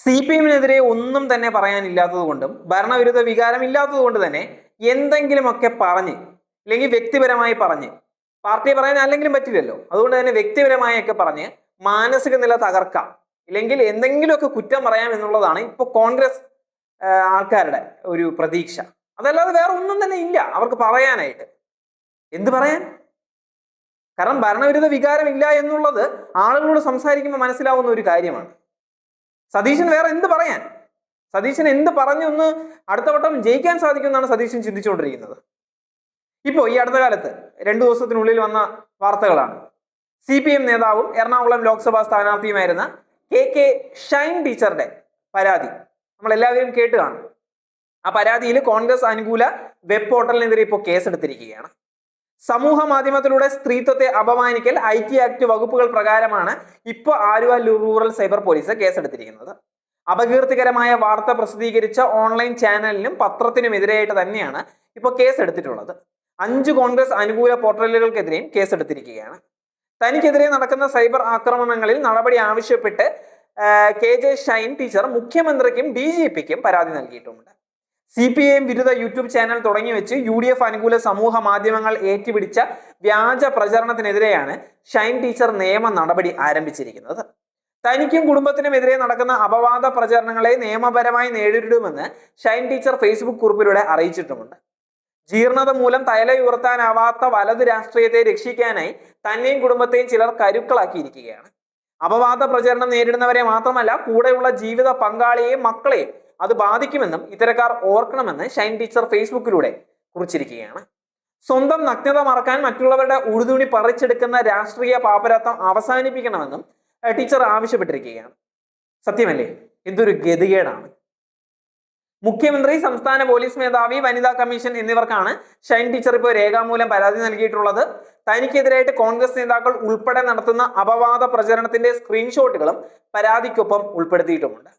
C P എമ്മിനെതിരെ ഒന്നും തന്നെ പറയാനില്ലാത്തത് കൊണ്ടും ഭരണവിരുദ്ധ വികാരം ഇല്ലാത്തത് കൊണ്ട് തന്നെ എന്തെങ്കിലുമൊക്കെ പറഞ്ഞ് അല്ലെങ്കിൽ വ്യക്തിപരമായി പറഞ്ഞ് പാർട്ടിയെ പറയാൻ അല്ലെങ്കിലും പറ്റില്ലല്ലോ. അതുകൊണ്ട് തന്നെ വ്യക്തിപരമായൊക്കെ പറഞ്ഞ് മാനസിക നില തകർക്കാം. ഇല്ലെങ്കിൽ എന്തെങ്കിലുമൊക്കെ കുറ്റം പറയാം എന്നുള്ളതാണ് ഇപ്പോൾ കോൺഗ്രസ് ആൾക്കാരുടെ ഒരു പ്രതീക്ഷ. അതല്ലാതെ വേറെ ഒന്നും തന്നെ ഇല്ല. അവർക്ക് പറയാനായിട്ട്. എന്ത് പറയാൻ? കാരണം ഭരണവിരുദ്ധ വികാരം ഇല്ല എന്നുള്ളത് ആളുകളോട് സംസാരിക്കുമ്പോൾ മനസ്സിലാവുന്ന ഒരു കാര്യമാണ്. സതീശൻ വേറെ എന്ത് പറയാൻ? സതീശൻ എന്ത് പറഞ്ഞു ഒന്ന് അടുത്ത വട്ടം ജയിക്കാൻ സാധിക്കുമെന്നാണ് സതീശൻ ചിന്തിച്ചുകൊണ്ടിരിക്കുന്നത്. ഇപ്പോൾ ഈ അടുത്ത കാലത്ത് രണ്ടു ദിവസത്തിനുള്ളിൽ വന്ന വാർത്തകളാണ്. സി പി എം നേതാവും എറണാകുളം ലോക്സഭാ സ്ഥാനാർത്ഥിയുമായിരുന്ന കെ കെ ഷൈൻ ടീച്ചറുടെ പരാതി നമ്മൾ എല്ലാവരും കേട്ട് കാണും. ആ പരാതിയിൽ കോൺഗ്രസ് അനുകൂല വെബ് പോർട്ടലിനെതിരെ ഇപ്പോൾ കേസെടുത്തിരിക്കുകയാണ്. സമൂഹ മാധ്യമത്തിലൂടെ സ്ത്രീത്വത്തെ അപമാനിക്കൽ ഐ ടി ആക്ട് വകുപ്പുകൾ പ്രകാരമാണ് ഇപ്പോൾ ആലുവ റൂറൽ സൈബർ പോലീസ് കേസെടുത്തിരിക്കുന്നത്. അപകീർത്തികരമായ വാർത്ത പ്രസിദ്ധീകരിച്ച ഓൺലൈൻ ചാനലിനും പത്രത്തിനും പത്രത്തിനുമെതിരെയായിട്ട് തന്നെയാണ് ഇപ്പോൾ കേസെടുത്തിട്ടുള്ളത്. അഞ്ച് കോൺഗ്രസ് അനുകൂല പോർട്ടലുകൾക്കെതിരെയും കേസെടുത്തിരിക്കുകയാണ്. തനിക്കെതിരെ നടക്കുന്ന സൈബർ ആക്രമണങ്ങളിൽ നടപടി ആവശ്യപ്പെട്ട് കെ ജെ ഷൈൻ ടീച്ചർ മുഖ്യമന്ത്രിക്കും ജി പിക്കും പരാതി നൽകിയിട്ടുമുണ്ട്. സി പി ഐ എം വിരുദ്ധ യൂട്യൂബ് ചാനൽ തുടങ്ങി വെച്ച് യു ഡി എഫ് അനുകൂല സമൂഹ മാധ്യമങ്ങൾ ഏറ്റുപിടിച്ച വ്യാജ പ്രചരണത്തിനെതിരെയാണ് ഷൈൻ ടീച്ചർ നിയമ നടപടി ആരംഭിച്ചിരിക്കുന്നത്. തനിക്കും കുടുംബത്തിനുമെതിരെ നടക്കുന്ന അപവാദ പ്രചരണങ്ങളെ നിയമപരമായി നേരിടുമെന്ന് ഷൈൻ ടീച്ചർ ഫേസ്ബുക്ക് കുറിപ്പിലൂടെ അറിയിച്ചിട്ടുമുണ്ട്. ജീർണത മൂലം തലയുയർത്താനാവാത്ത വലത് രാഷ്ട്രീയത്തെ രക്ഷിക്കാനായി തന്നെയും കുടുംബത്തെയും ചിലർ കരുക്കളാക്കിയിരിക്കുകയാണ്. അപവാദ പ്രചരണം നേരിടുന്നവരെ മാത്രമല്ല കൂടെയുള്ള ജീവിത പങ്കാളിയെയും മക്കളെയും അത് ബാധിക്കുമെന്നും ഇത്തരക്കാർ ഓർക്കണമെന്ന് ഷൈൻ ടീച്ചർ ഫേസ്ബുക്കിലൂടെ കുറിച്ചിരിക്കുകയാണ്. സ്വന്തം നഗ്നത മറക്കാൻ മറ്റുള്ളവരുടെ ഉടുതുണി പറിച്ചെടുക്കുന്ന രാഷ്ട്രീയ പാപരത്വം അവസാനിപ്പിക്കണമെന്നും ടീച്ചർ ആവശ്യപ്പെട്ടിരിക്കുകയാണ്. സത്യമല്ലേ? എന്തൊരു ഗതികേടാണ്. മുഖ്യമന്ത്രി സംസ്ഥാന പോലീസ് മേധാവി വനിതാ കമ്മീഷൻ എന്നിവർക്കാണ് ഷൈൻ ടീച്ചർ ഇപ്പോൾ രേഖാമൂലം പരാതി നൽകിയിട്ടുള്ളത്. തനിക്കെതിരായിട്ട് കോൺഗ്രസ് നേതാക്കൾ ഉൾപ്പെടെ നടത്തുന്ന അപവാദ പ്രചരണത്തിന്റെ സ്ക്രീൻഷോട്ടുകളും പരാതിക്കൊപ്പം ഉൾപ്പെടുത്തിയിട്ടുമുണ്ട്.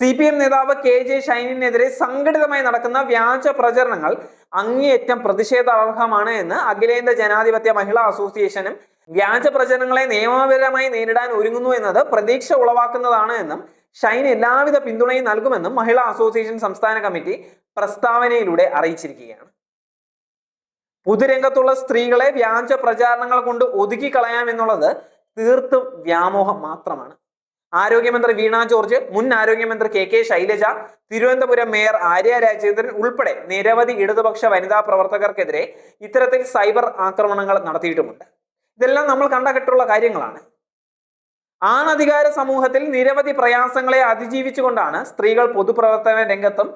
സി പി എം നേതാവ് കെ ജെ ഷൈനിനെതിരെ സംഘടിതമായി നടക്കുന്ന വ്യാജ പ്രചരണങ്ങൾ അങ്ങേയറ്റം പ്രതിഷേധാർഹമാണ് എന്ന് അഖിലേന്ത്യാ ജനാധിപത്യ മഹിളാ അസോസിയേഷനും വ്യാജ പ്രചരണങ്ങളെ നിയമപരമായി നേരിടാൻ ഒരുങ്ങുന്നു എന്നത് പ്രതീക്ഷ ഉളവാക്കുന്നതാണ് എന്നും ഷൈൻ എല്ലാവിധ പിന്തുണയും നൽകുമെന്നും മഹിളാ അസോസിയേഷൻ സംസ്ഥാന കമ്മിറ്റി പ്രസ്താവനയിലൂടെ അറിയിച്ചിരിക്കുകയാണ്. പൊതുരംഗത്തുള്ള സ്ത്രീകളെ വ്യാജ പ്രചാരണങ്ങൾ കൊണ്ട് ഒതുക്കി കളയാം എന്നുള്ളത് തീർത്തും വ്യാമോഹം മാത്രമാണ്. ആരോഗ്യമന്ത്രി വീണ ജോർജ് മുൻ ആരോഗ്യമന്ത്രി K K Shailaja Thiruvananthapuram mayor Arya Rajendran ഉൾപ്പെടെ നിരവധി ഇടതുപക്ഷ വനിതാ പ്രവർത്തകർക്കെതിരെ ഇത്തരത്തിൽ സൈബർ ആക്രമണങ്ങൾ നടത്തിയിട്ടുമുണ്ട്. ഇതെല്ലാം നമ്മൾ കണ്ടകെട്ടുള്ള കാര്യങ്ങളാണ്. ആണധികാര സമൂഹത്തിൽ നിരവധി പ്രയാസങ്ങളെ അതിജീവിച്ചുകൊണ്ടാണ് സ്ത്രീകൾ പൊതുപ്രവർത്തന രംഗത്തും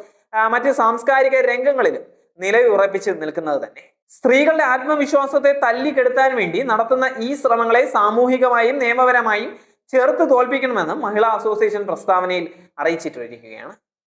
മറ്റ് സാംസ്കാരിക രംഗങ്ങളിലും നിലയുറപ്പിച്ച് നിൽക്കുന്നത് തന്നെ. സ്ത്രീകളുടെ ആത്മവിശ്വാസത്തെ തല്ലിക്കെടുത്താൻ വേണ്ടി നടത്തുന്ന ഈ ശ്രമങ്ങളെ സാമൂഹികമായും നിയമപരമായും ചെറുത്ത് തോൽപ്പിക്കണമെന്നും മഹിളാ അസോസിയേഷൻ പ്രസ്താവനയിൽ അറിയിച്ചിട്ടിരിക്കുകയാണ്.